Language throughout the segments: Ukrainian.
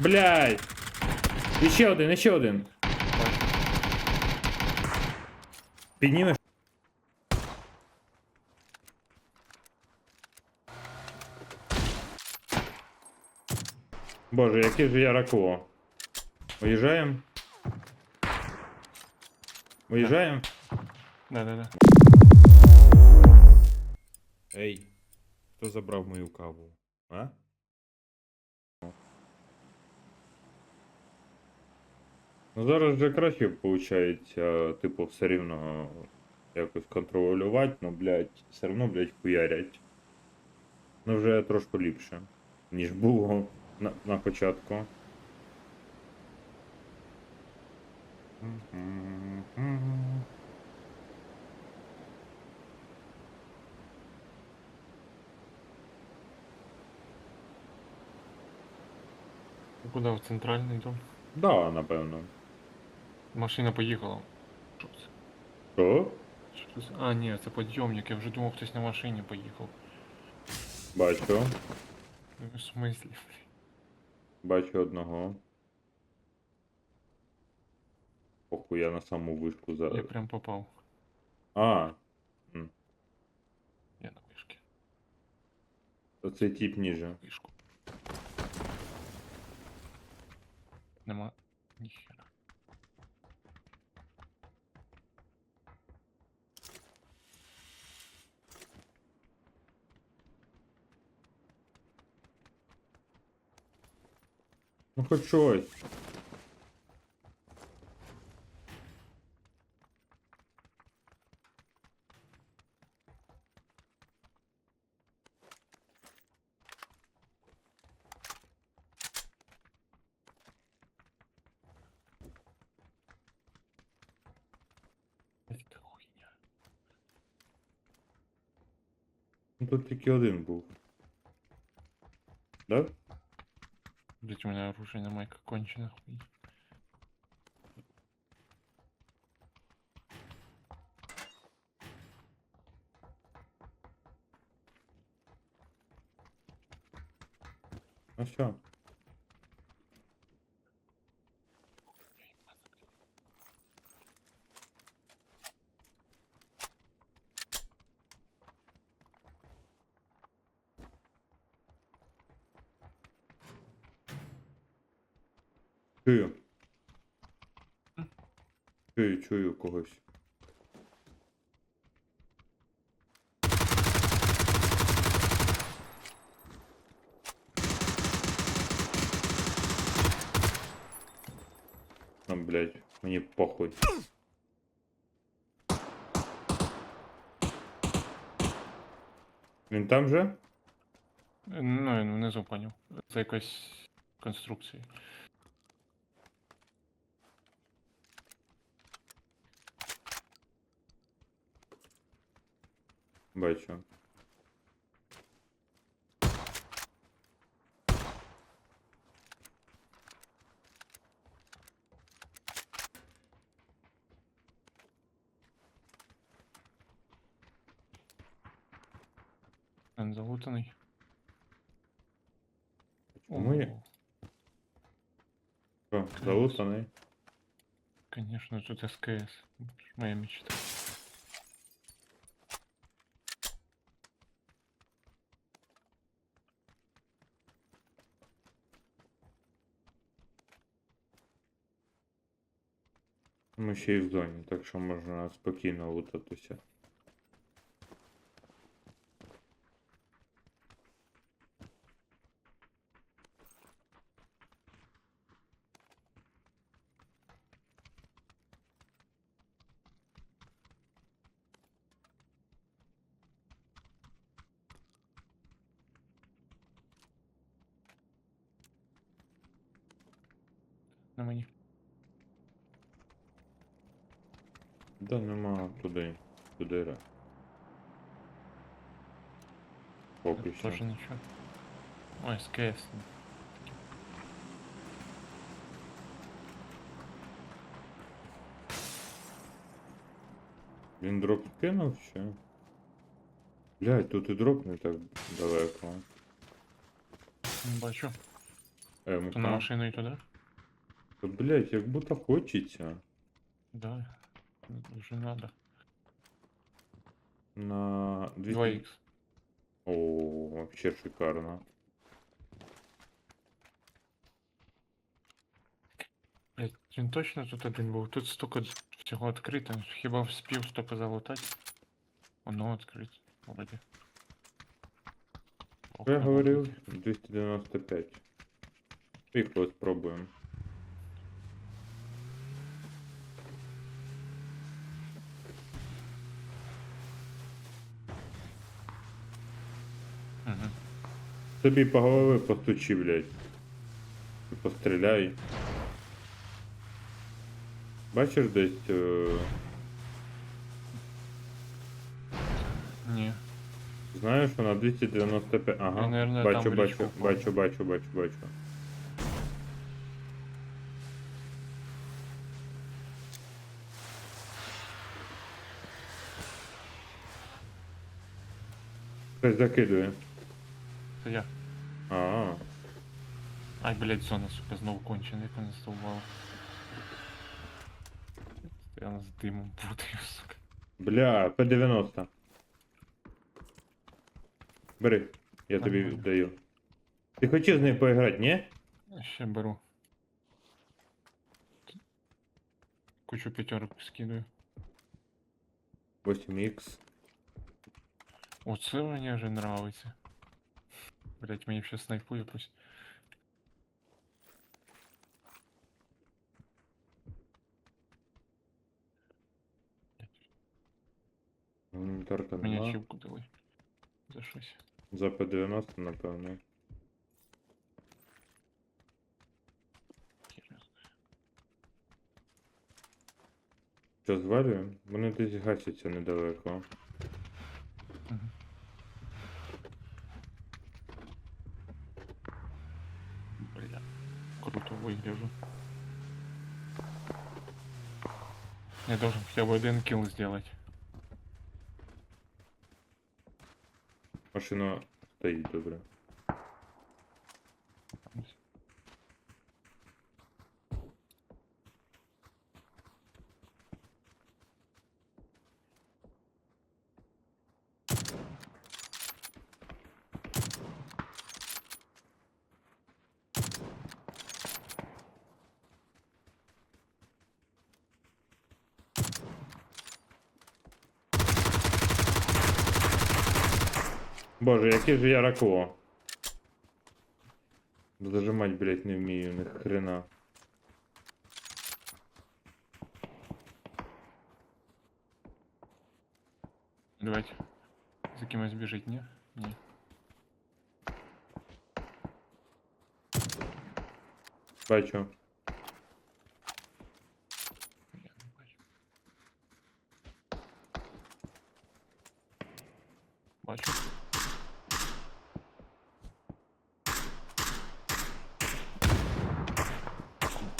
Блядь! Іще один, іще один. Піднімеш? Боже, який же я ракло. Виїжджаємо? Виїжджаємо? Да-да-да. Ей, хто забрав мою каву? А? Ну зараз вже краще виходить, типу, все рівно якось контролювати, ну, блядь, все одно, блядь, хуярять. Ну вже трошки ліпше, ніж було на, на початку. Куди в центральний дом? Да, напевно. Машина поїхала. Що це? Що? Що це? А, ні, це підйомник, я вже думав, хтось на машині поїхав. Бачу. Ну, В смислі? Бачу одного. Похуй, я на саму вишку зараз. Я прям попав. А, Я на вишки. то цей тип ніже. Вишку. Нема. Ніхера. Ну хоч щось. Ну тут тільки один був. Да? Блять, у мене оружие на майка кончено. Ну все. Чую, когось. Ну, блядь, мені похуй. Він там же? Ну, я внизу поняв. Це якась конструкція. Бачу. Він залутаний. Чому я? О, Що, залутаний? Конечно, тут СКС. Моя мечта. Ми ще й в зоні, так що можна спокійно лутатися. На мені. Да нема туди. Туди. ра. Поки що. Тоже нічого. Ой, СКС. Він дроп кинув ще? Блядь, тут і дроп не так далеко. Не бачу. МК. То на машину і туди? Та, блядь, як будто хочеться. Да. Вже надо. На 200... 2х. О, вообще шикарно. Блять, він точно тут один був. Тут столько всього відкрито. Хіба вспів столько залутати? Воно відкрите. Вроді. Ох, Я не говорив вроді. 295. Поїхали спробуємо. Тобі по голові постучи, блядь. Постріляй. Бачиш десь. Е... Ні. Знаєш, вона 295. Ага. Я, наверное, бачу, там бачу, річку бачу, бачу, бачу, бачу. Хтось закидує. Це я. А, Ай, блять, зона, сука, знову кончена, як вона здовбала. Я з димом путаю, сука. бля, П90. Бери, я тобі Нормально. віддаю. Ти хотів з нею поіграти, ні? Ще беру. Кучу пятерок скидаю. 8х. Оце мені вже нравиться. Блять, мені ще снайпу якусь. Гуманітарка Мені нема. чіпку дали. За щось. За П90, напевно. Хер його знає. Що звалюємо? Вони десь гасяться недалеко. Хотя бы один килл сделать. Машина стоїть добре. Боже, який же я ракло. Зажимать, блять, не вмію, ни хрена. Давайте. За кимось біжить, ні? Ні. Бачу.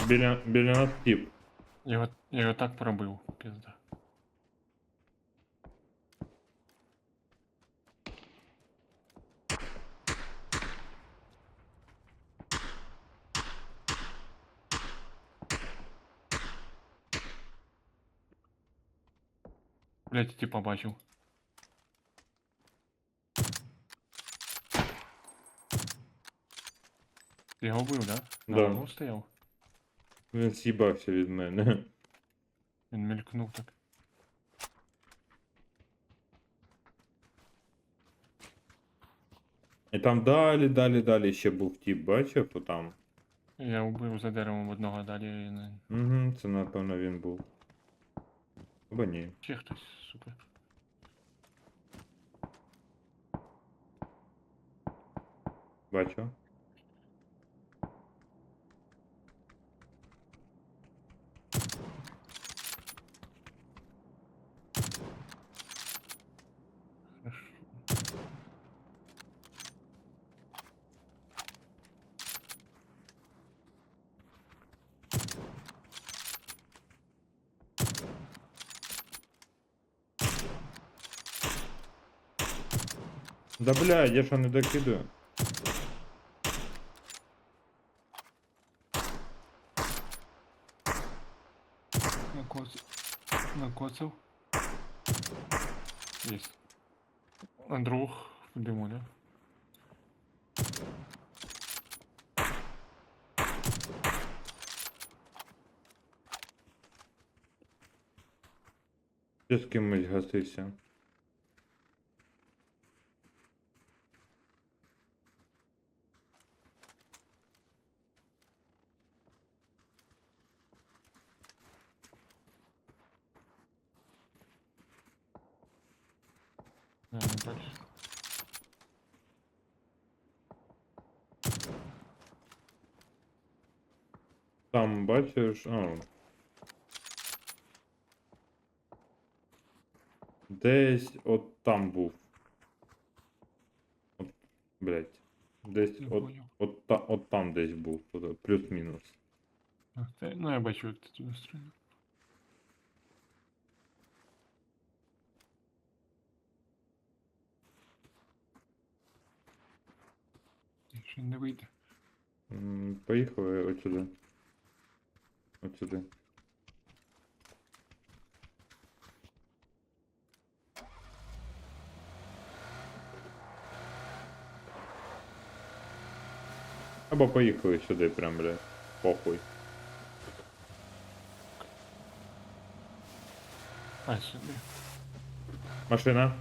Біля, біля нас тип. Я його, я його так пробив, пізда. Блять, типа бачив. Ти його вбив, да? На Да. углу стояв? Він з'їбався від мене. Він мелькнув так. І там далі, далі, далі ще був тип, бачив, то там. Я вбив за деревом одного далі не. Угу, це напевно він був. Або ні. Ще хтось, сука. Бачу. Да бля, я що не докидаю. Накоцав. Накоцав. Есть. Андрюх в дыму, да? Ще з кимось гасився. бачиш. А. Десь от там був. От, блять. Десь Не от, понял. от, та, от там десь був. от- Плюс-мінус. А, та- ну я бачу, як ти туди стріляв. Якщо не вийде. М, Поїхали от сюди. От сюди. Або поїхали сюди прям, бля. Похуй. А, сюди. Машина.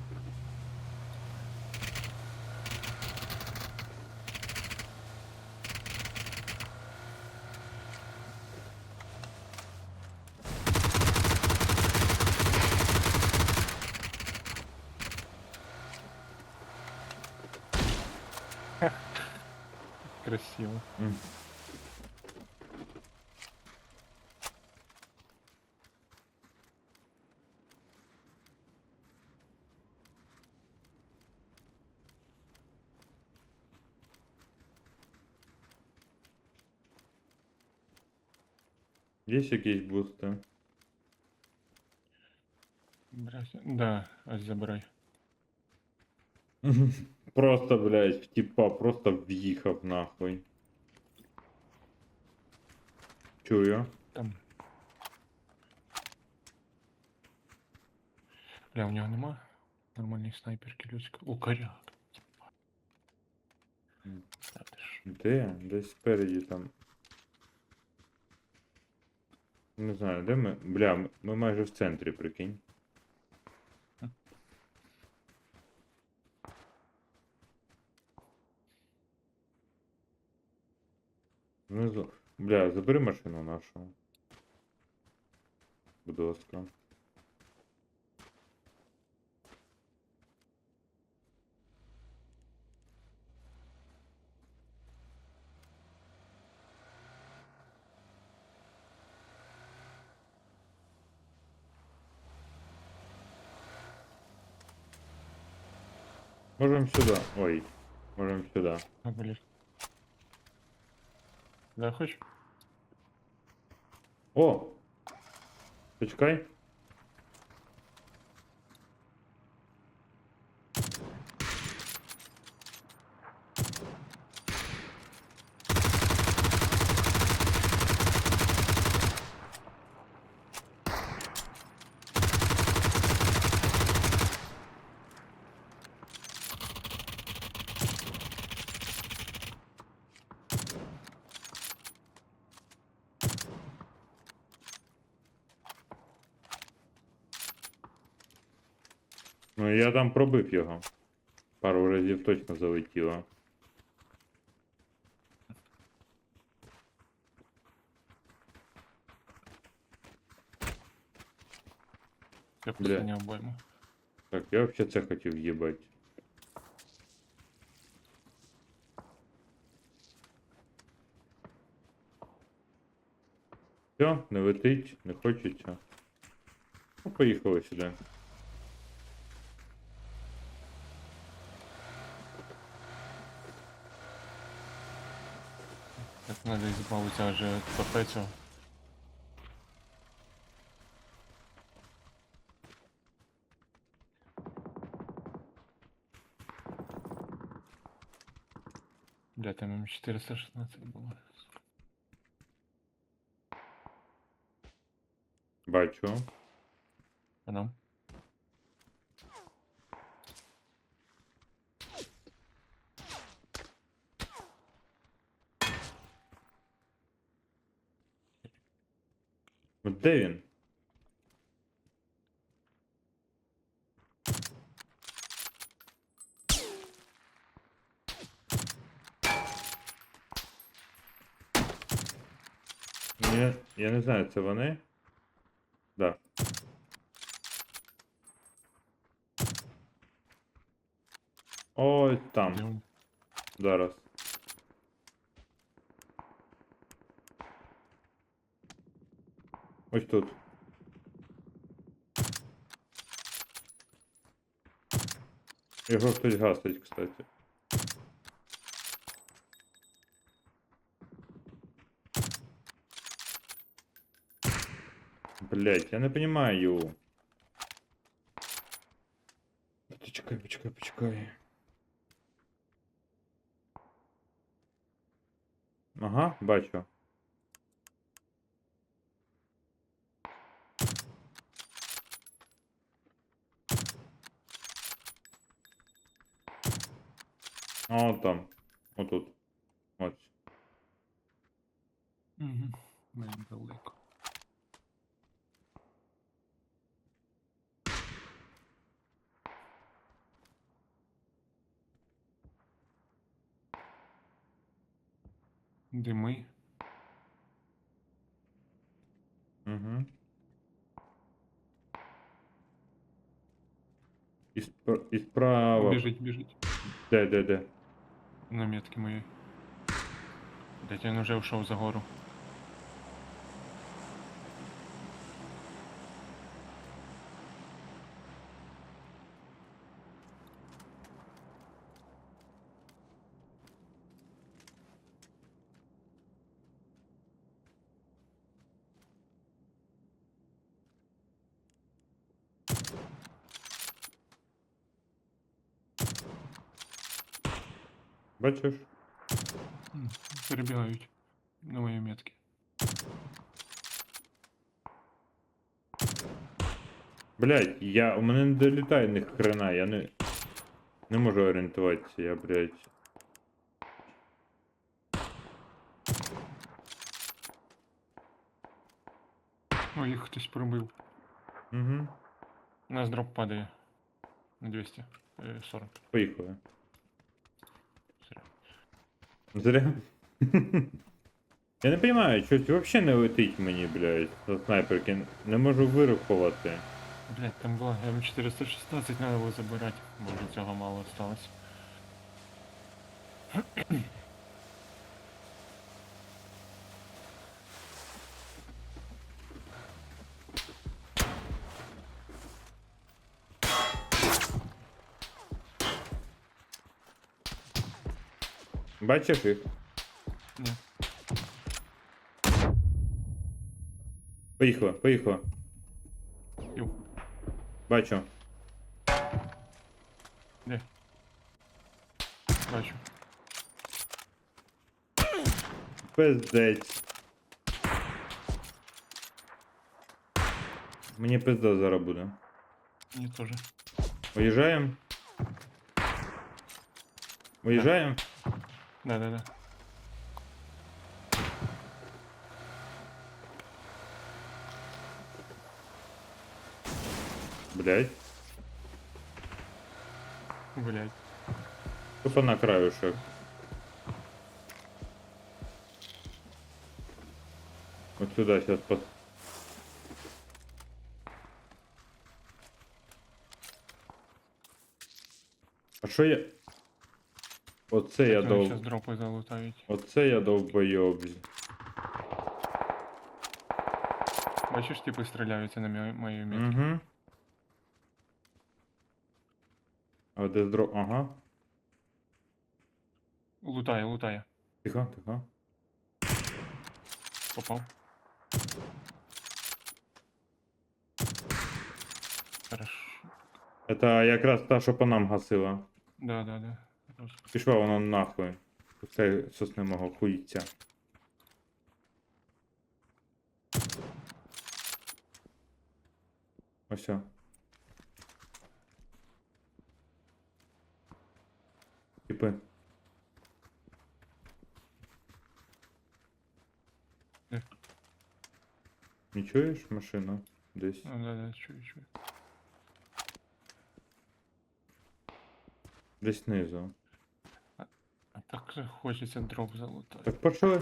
Красиво. М. Є якісь бусти? Брать. Да, ось забирай. Просто, блядь, в типа, просто в'їхав нахуй. Чую. Там. Бля, у нього нема нормальної снайперки людської. О, коряк. Та ти ж. Де? Десь спереді там. Не знаю, де ми. Бля, ми майже в центрі, прикинь. Бля, забери машину нашу. Будь ласка. Можем сюда. Ой. Можем сюда. Блядь. Да, хочеш? О! Почекай. Ну я там пробив його. Пару разів точно залетіло. Я Бля. последню обойму. Так, я вообще це хотів їбать. Все, не летить, не хочеться. Ну, поїхали сюди. мабуть, вже фортецю. Бля, там им 416 було. Бачу. А ну? Де він? Ну, Я, не знаю, це вони? Да. Ой, там. Зараз. Ось тут. Його хтось гасить, кстати. Блять, я не понимаю. Почекай, почекай, почекай. Ага, бачу. А, от там. Отут. Ось. Угу. Блін, далеко. Дими. Угу. І, спр... і справа. Біжить, біжить. Де, де, де? На метки моєї. Блять, він вже ушов за гору. Бачиш? Перебігають на мої метки. Блять, я. У мене не долітає ні хрена, я не. Не можу орієнтуватися, я, блять. О, їх хтось пробив. Угу. У нас дроп падає. На 200. Е, 40. Поїхали. Зря. Я не понимаю, щось вообще не летить мені, блядь, за снайперки. Не можу вирахувати. Блять, там було М416, треба було забирати. Може цього мало осталось. Бачиш їх? Ні. Поїхала, поїхала. Ю. Бачу. Де? Бачу. Пиздець. Мені пизда зараз буде. Мені теж. Уїжджаємо? Уїжджаємо? Да-да-да. Блять. Блять. Тупо на краюшек. Вот сюда сейчас пос... А що я... Оце я Зараз дропи залутають. Оце я довбойоб. Бачиш, типи стріляються на мої- мої метки. Угу. А де здро... Ага. Лутає, лутає. Тихо, тихо. Попав. Хорошо. Это якраз та, що по нам гасила. Да, да, да. Пішла вона нахуй. Це сосни мого хуїця. Ось. Типи. Де? Не чуєш машину? Десь. Ну да, да, чую, чую. Десь знизу. А так же хочеться дроп залутати. Так пошли.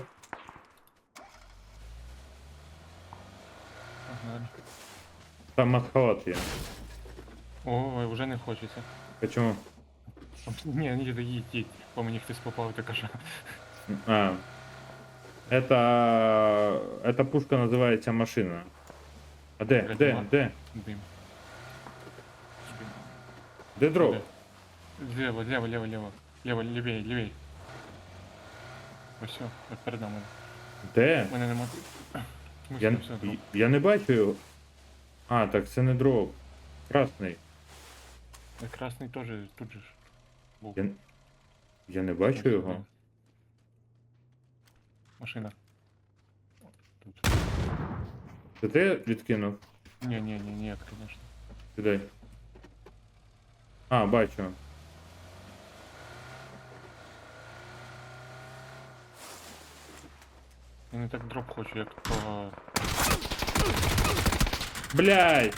Погнали. Там масхалат є. О, вже не хочеться. А чому? Ні, ні, їдь, їдь. По мені хтось попав, так каже. А. Это... Эта пушка називається машина. А де? Блядь, Де? нема. Де? Дим. Дим. Де дров? Де? Лево, лево, лево, лево. Лево, лівей, лівей. Ось все, от перед нами. Де? Мене нема. Я, все, я не бачу його. А, так це не дров. Красний. Та Красний теж тут же ж. Був. Я, я не бачу Ось, його. Машина. Тут. Це ти відкинув? Не, не, не, нет, конечно. Сюди. А, бачу. Я не так дроп хочу, як по... Блядь!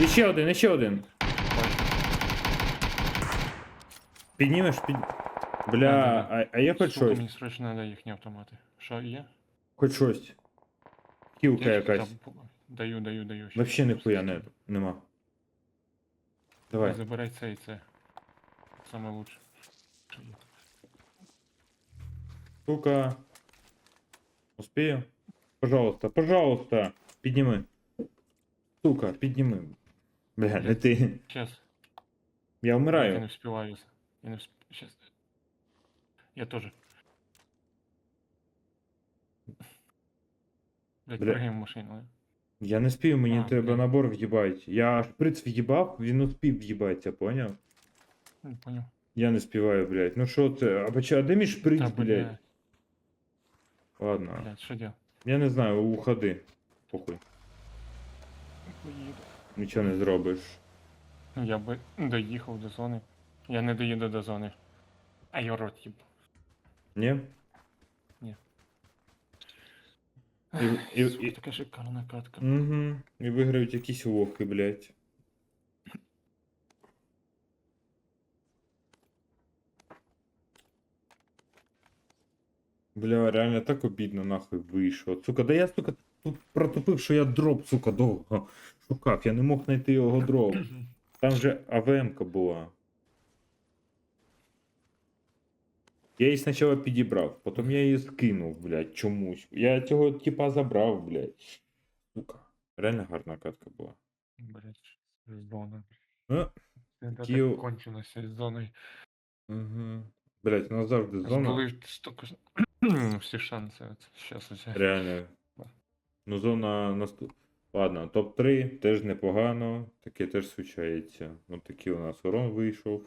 Іще один, іще один. Піднімеш, під... Бля, а, а є хоч Сука, щось? мені срочно треба їхні автомати. Що є? Хоч щось. Кілка Є якась. там? Даю, даю, даю. щас. Вообще ніхуя не, нема. Давай. Забирай це і це. Саме лучше. Сука. Успею? Пожалуйста, пожалуйста. Підніми. Сука, підніми. Бля, не ти. Щас. Я Я не вспіваю. Я не всп... Щас. Я теж. Блять, Бля. прыгаємо в машину. Я не спів, мені А, треба бля. набор в'їбать. Я шприц в'їбав, він успів в'їбатися, поняв? Не понял. Я не співаю, блядь. Ну що це? А, поча- а де мій шприц, Та, блядь? Ладно. блядь, що делать? Я не знаю, уходи. Похуй. Поїду. Нічого не зробиш. Ну, Я би доїхав до зони. Я не доїду до зони. А я рот їб. Ні? І- і- Сука, і- така шикарна катка. Угу. І виграють якісь лохи, блядь. Бля, реально так обідно нахуй вийшло. Сука, да я, сука, тут протупив, що я дроп, сука, довго шукав. Я не мог знайти його дроп. Там же АВМ-ка була. Я її спочатку підібрав, потім я її скинув, блядь, чомусь. Я цього типа забрав, блядь. Сука. Реально гарна катка була. Блять, зона. А? Це так Кіл- кончилося з зоною. Угу. Блять, у нас завжди зона. Всі шанси. От, у оце. Реально. Ну, зона наступ. Ладно, топ-3 теж непогано. Таке теж случається. Ну такий у нас урон вийшов.